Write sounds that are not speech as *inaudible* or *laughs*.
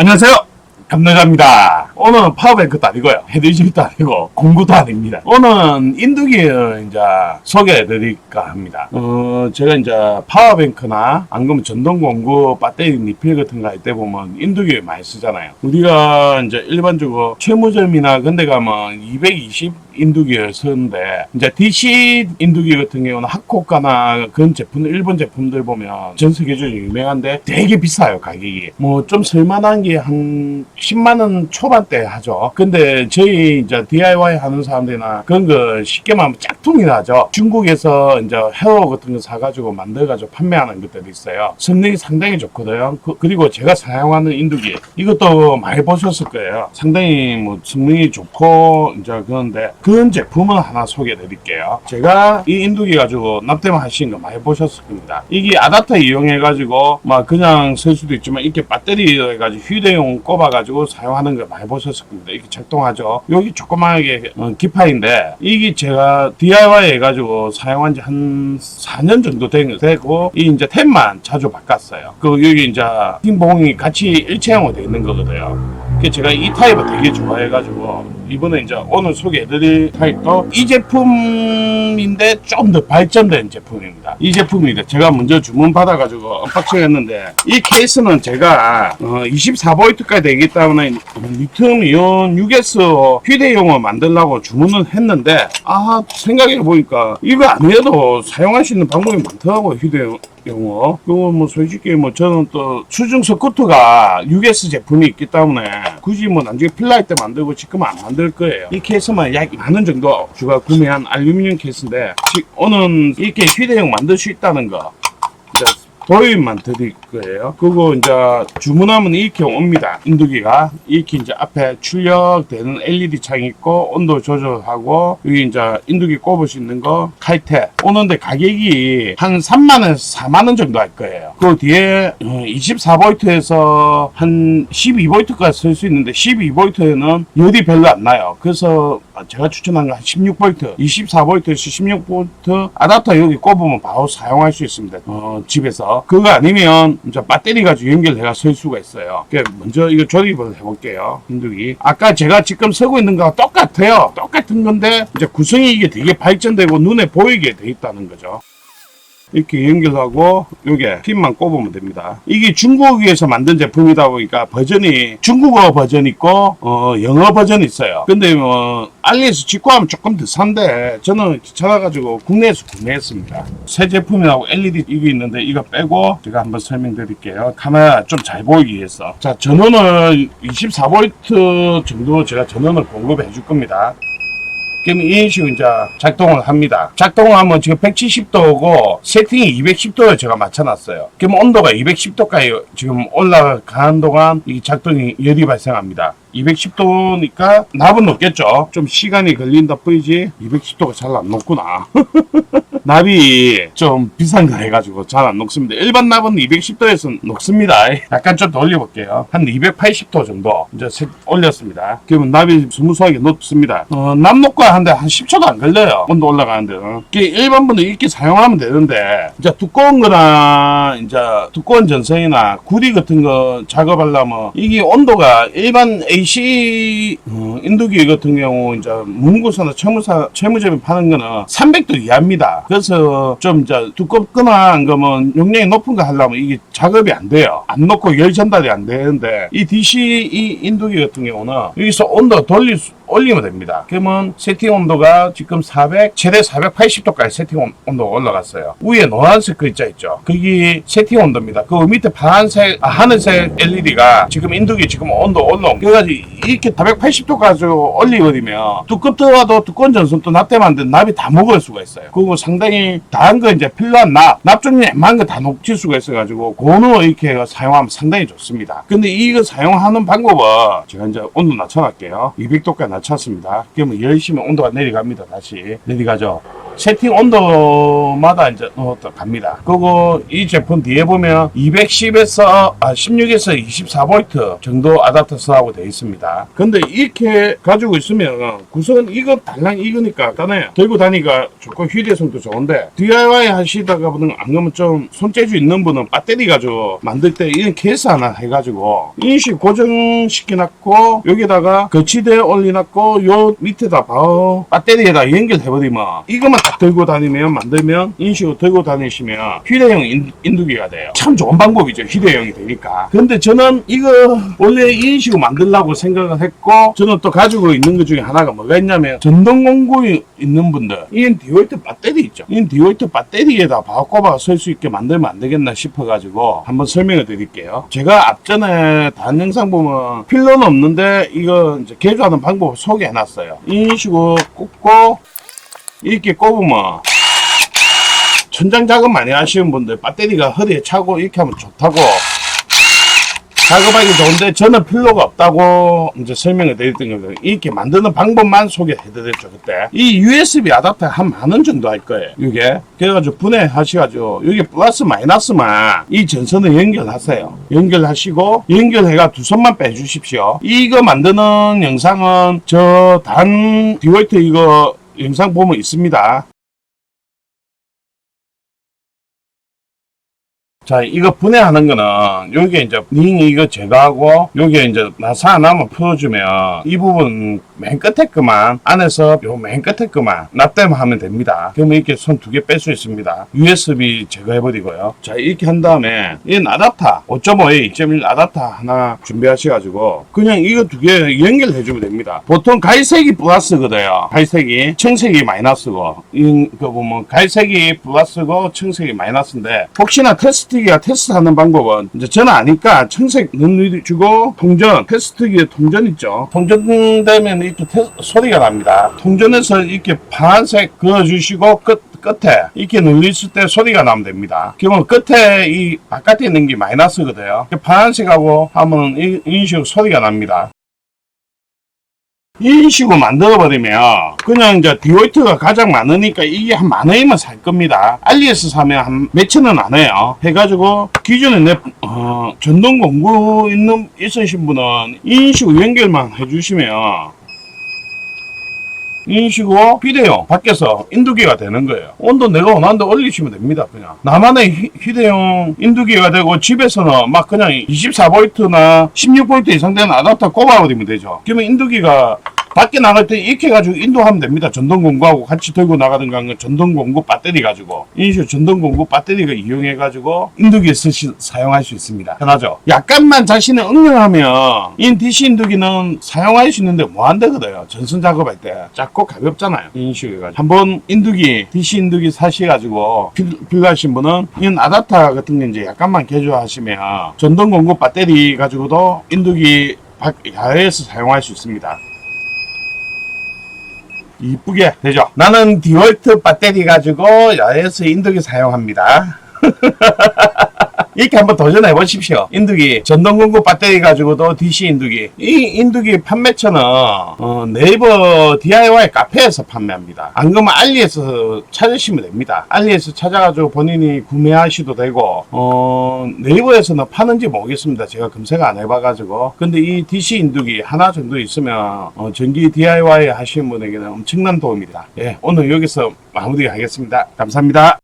안녕하세요. 감나자입니다. 오늘은 파워뱅크도 아니고요. 헤드집도 아니고 공구도 아닙니다. 오늘은 인두기를 이제 소개해 드릴까 합니다. 어, 제가 이제 파워뱅크나 안 그러면 전동 공구 배터리 리필 같은 거 할 때 보면 인두기 많이 쓰잖아요. 우리가 이제 일반적으로 최무점이나 근데 가면 220 인두기를 쓰는데 이제 DC 인두기 같은 경우는 하코카나 그런 제품 일본 제품들 보면 전 세계적으로 유명한데 되게 비싸요 가격이 뭐 좀 쓸만한 게한 10만 원 초반대 하죠. 근데 저희 이제 DIY 하는 사람들이나 그런 거 쉽게 말하면 짝퉁이 나죠. 중국에서 이제 헤어 같은 거 사가지고 만들어가지고 판매하는 것들이 있어요. 성능이 상당히 좋거든요. 그, 그리고 제가 사용하는 인두기 이것도 많이 보셨을 거예요. 상당히 뭐 성능이 좋고 이제 그런데 그런 제품을 하나 소개해 드릴게요. 제가 이 인두기 가지고 납땜 하신 거 많이 보셨을 겁니다. 이게 아답터 이용해 가지고 막 그냥 쓸 수도 있지만 이렇게 배터리 해 가지고 휴대용 꼽아 가지고 사용하는 거 많이 보셨을 겁니다. 이렇게 작동하죠. 여기 조그맣게 어, 기파인데 이게 제가 DIY 해 가지고 사용한 지 한 4년 정도 된- 되고 이 이제 탭만 자주 바꿨어요. 그 여기 이제 흰봉이 같이 일체형으로 되어 있는 거거든요. 그 제가 이 타입을 되게 좋아해가지고 이번에 이제 오늘 소개해드릴 타입도 이 제품인데 좀 더 발전된 제품입니다. 이 제품인데 제가 먼저 주문 받아가지고 언박싱 했는데 이 케이스는 제가 어 24V까지 되기 때문에 리튬 이온 6S 휴대용을 만들려고 주문을 했는데 아 생각해 보니까 이거 아니어도 사용할 수 있는 방법이 많더라고요 휴대용 영어. 그거 뭐 솔직히 뭐 저는 또 수중 스쿠터가 6S 제품이 있기 때문에 굳이 뭐 나중에 필라이 때 만들고 지금 안 만들 거예요. 이 케이스만 약 만 원 정도 주가 구매한 알루미늄 케이스인데 지- 오늘 이렇게 휴대용 만들 수 있다는 거. 보이만 드릴 거예요. 그거 이제 주문하면 이렇게 옵니다. 인두기가 이렇게 이제 앞에 출력되는 LED 창이 있고 온도 조절하고 여기 이제 인두기 꼽을 수 있는 거 칼테 오는데 가격이 한 3만 원, 4만 원 정도 할 거예요. 그 뒤에 24V에서 한 12V까지 쓸 수 있는데 12V에는 열이 별로 안 나요. 그래서 제가 추천한 건 16V, 24V에서 16V 아답터 여기 꼽으면 바로 사용할 수 있습니다. 어, 집에서. 그거 아니면 이제 배터리 가지고 연결해가 쓸 수가 있어요. 먼저 이거 조립을 해볼게요. hindu기. 아까 제가 지금 쓰고 있는 거와 똑같아요. 똑같은 건데 이제 구성이 이게 되게 발전되고 눈에 보이게 돼 있다는 거죠. 이렇게 연결하고 요게 핀만 꼽으면 됩니다. 이게 중국에서 만든 제품이다 보니까 버전이 중국어 버전 있고 어 영어 버전 있어요. 근데 뭐 알리에서 직구하면 조금 더 싼데 저는 귀찮아가지고 국내에서 구매했습니다. 새 제품이라고 LED 이거 있는데 이거 빼고 제가 한번 설명드릴게요. 카메라 좀 잘 보이기 위해서. 자 전원을 24V 정도 제가 전원을 공급해 줄 겁니다. 그럼 이런 식으로 이제 작동을 합니다. 작동을 하면 지금 170도고 세팅이 210도에 제가 맞춰놨어요. 그럼 온도가 210도까지 지금 올라가는 동안 이 작동이 열이 발생합니다. 210도니까 납은 높겠죠. 좀 시간이 걸린다 뿐이지 210도가 잘 안 녹구나. *laughs* 납이 좀 비싼 거 해가지고 잘 안 녹습니다. 일반 납은 210도에서 녹습니다. *laughs* 약간 좀 더 올려볼게요. 한 280도 정도 이제 색 올렸습니다. 그러면 납이 스무스하게 녹습니다. 어, 납 녹과 하는데 한 10초도 안 걸려요. 온도 올라가는데. 어. 이게 일반 분은 이렇게 사용하면 되는데 이제 두꺼운 거나 이제 두꺼운 전선이나 구리 같은 거 작업하려면 이게 온도가 일반 AC 어, 인두기 같은 경우 이제 문구사나 채무사 채무점이 파는 거는 300도 이하입니다. 그래서 좀 이제 두껍거나 안 그러면 용량이 높은 거 하려면 이게 작업이 안 돼요. 안 놓고 열 전달이 안 되는데 이 DC 이 인두기 같은 경우는 여기서 온도 돌릴 수 올리면 됩니다. 그러면 세팅 온도가 지금 400, 최대 480도까지 세팅 온- 온도가 올라갔어요. 위에 노란색 글자 있죠. 그게 세팅 온도입니다. 그 밑에 파란색, 아, 하늘색 LED가 지금 인두기 지금 온도 올라온. 그래가 이렇게 480도까지 올리버리면 두껍더라도 두꺼운 전선도 납땜하는데 납이 다 먹을 수가 있어요. 그리고 상당히 다른 거 이제 필요한 납, 납 중에 웬만한 거 다 녹칠 수가 있어가지고 고노 이렇게 사용하면 상당히 좋습니다. 근데 이거 사용하는 방법은 제가 이제 온도 낮춰놨게요. 200도까지 낮췄습니다. 그러면 열심히 온도가 내려갑니다. 다시 내려가죠. 세팅 온도마다 이제 어, 또 갑니다. 그리고 이 제품 뒤에 보면 210에서 아 16에서 24V 정도 아답터스하고 되어 있습니다. 근데 이렇게 가지고 있으면 구성은 이거 달랑 이거니까 간단해요. 들고 다니기가 좋고 휴대성도 좋은데 DIY 하시다가 보면 안 그러면 좀 손재주 있는 분은 배터리 가지고 만들 때 이런 케이스 하나 해가지고 인식 고정시켜놨고 여기다가 거치대에 올려놨고 요 밑에다 바로 배터리에다 연결해버리면 이것만 딱 들고 다니면 만들면 인식을 들고 다니시면 휴대용 인, 인두기가 돼요. 참 좋은 방법이죠. 휴대용이 되니까. 근데 저는 이거 원래 이 인식을 만들려고 생각을 했고 저는 또 가지고 있는 것 중에 하나가 뭐가 있냐면 전동 공구에 있는 분들 이엔 디월트 배터리 있죠. 이엔 디월트 배터리에다 바로 꼽아 쓸수 있게 만들면 안 되겠나 싶어가지고 한번 설명을 드릴게요. 제가 앞전에 다른 영상 보면 필러는 없는데 이거 이제 개조하는 방법을 소개해놨어요. 이런 식으로 꼽고 이렇게 꼽으면 천장 작업 많이 하시는 분들 배터리가 허리에 차고 이렇게 하면 좋다고 작업하기 좋은데 저는 필요가 없다고 이제 설명을 드렸던 거거든요. 이렇게 만드는 방법만 소개해드렸죠 그때. 이 USB 아답터 한 만 원 정도 할 거예요. 이게 그래가지고 분해하셔가지고 여기 플러스 마이너스만 이 전선을 연결하세요. 연결하시고 연결해가 두 손만 빼주십시오. 이거 만드는 영상은 저 단 디월트 이거 영상 보면 있습니다. 자, 이거 분해하는 거는, 여기 이제, 링 이거 제거하고, 여기 이제, 나사 하나만 풀어주면, 이 부분 맨 끝에 거만, 안에서 요 맨 끝에 거만, 납땜 하면 됩니다. 그러면 이렇게 손 두 개 뺄 수 있습니다. USB 제거해버리고요. 자, 이렇게 한 다음에, 이 아답터, 5.5A, 2.1 아답터 하나 준비하셔가지고, 그냥 이거 두 개 연결해주면 됩니다. 보통 갈색이 플러스거든요. 갈색이, 청색이 마이너스고, 이거 보면, 갈색이 플러스고, 청색이 마이너스인데, 혹시나 테스트 기가 테스트하는 방법은 이제 저는 아니까 청색 눌러주고 통전 테스트기에 통전 있죠 통전되면 이렇게 테- 소리가 납니다 통전에서 이렇게 파란색 그어주시고 끝 끝에 이렇게 눌렸을 때 소리가 나면 됩니다. 그러면 끝에 이 바깥에 있는 게 마이너스거든요. 파란색하고 하면 식으로 소리가 납니다. 이런 식으로 만들어버리면 그냥 이제 디오이트가 가장 많으니까 이게 한 만 원이면 살 겁니다. 알리에서 사면 한 몇천 원 안 해요. 해가지고 기존에 내 어, 전동 공구 있는 있으신 분은 이런 식으로 연결만 해주시면 이런 식으로 휴대용 밖에서 인두기가 되는 거예요. 온도 내가 원하는 데 올리시면 됩니다. 그냥 나만의 휴- 휴대용 인두기가 되고 집에서는 막 그냥 24V나 16V 이상 되는 아답터 꼽아버리면 되죠. 그러면 인두기가 밖에 나갈 때 이렇게 해가지고 인도하면 됩니다. 전동 공구하고 같이 들고 나가든가 전동 공구 배터리 가지고 인슈 전동 공구 배터리가 이용해 가지고 인두기에 쓰시, 사용할 수 있습니다. 편하죠? 약간만 자신을 응용하면 인 DC 인두기는 사용할 수 있는데 뭐안 되거든요. 전선 작업할 때 작고 가볍잖아요. 인슈 해가지고 한번 인두기 DC 인두기 사셔가지고 필- 필요하신 분은 이 아답터 같은 게 이제 약간만 개조하시면 전동 공구 배터리 가지고도 인두기 밖- 야외에서 사용할 수 있습니다. 이쁘게 되죠. 나는 디월트 배터리 가지고 야외에서 인두기 사용합니다. *laughs* 이렇게 한번 도전해 보십시오. 인두기 전동 공구 배터리 가지고도 DC 인두기. 이 인두기 판매처는 어, 네이버 DIY 카페에서 판매합니다. 안 그러면 알리에서 찾으시면 됩니다. 알리에서 찾아가지고 본인이 구매하셔도 되고 어, 네이버에서는 파는지 모르겠습니다. 제가 검색 안 해봐가지고. 근데 이 DC 인두기 하나 정도 있으면 어, 전기 DIY 하시는 분에게는 엄청난 도움입니다. 예, 오늘 여기서 마무리하겠습니다. 감사합니다.